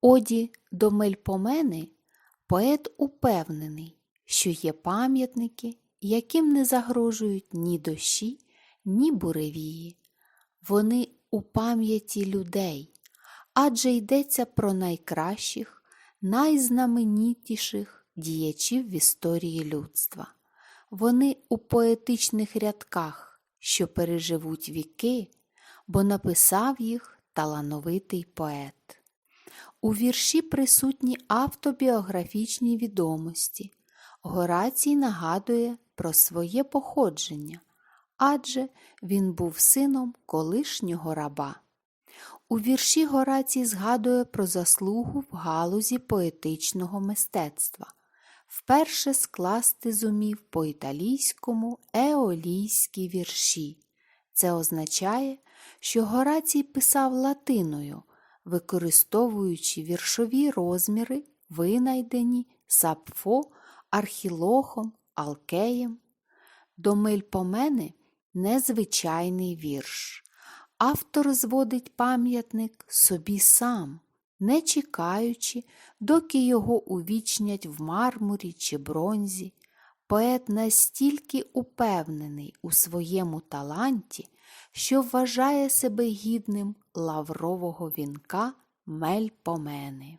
Оді до Мельпомени поет упевнений, що є пам'ятники, яким не загрожують ні дощі, ні буревії. Вони у пам'яті людей, адже йдеться про найкращих, найзнаменітіших діячів в історії людства. Вони у поетичних рядках, що переживуть віки, бо написав їх талановитий поет. У вірші присутні автобіографічні відомості. Горацій нагадує про своє походження, адже він був сином колишнього раба. У вірші Горацій згадує про заслугу в галузі поетичного мистецтва, вперше скласти зумів по-італійському еолійські вірші. Це означає, що Горацій писав латиною, використовуючи віршові розміри, винайдені Сапфо, Архілохом, Алкеєм. До Мельпомени незвичайний вірш. Автор зводить пам'ятник собі сам, не чекаючи, доки його увічнять в мармурі чи бронзі. Поет настільки упевнений у своєму таланті, що вважає себе гідним лаврового вінка Мельпомени.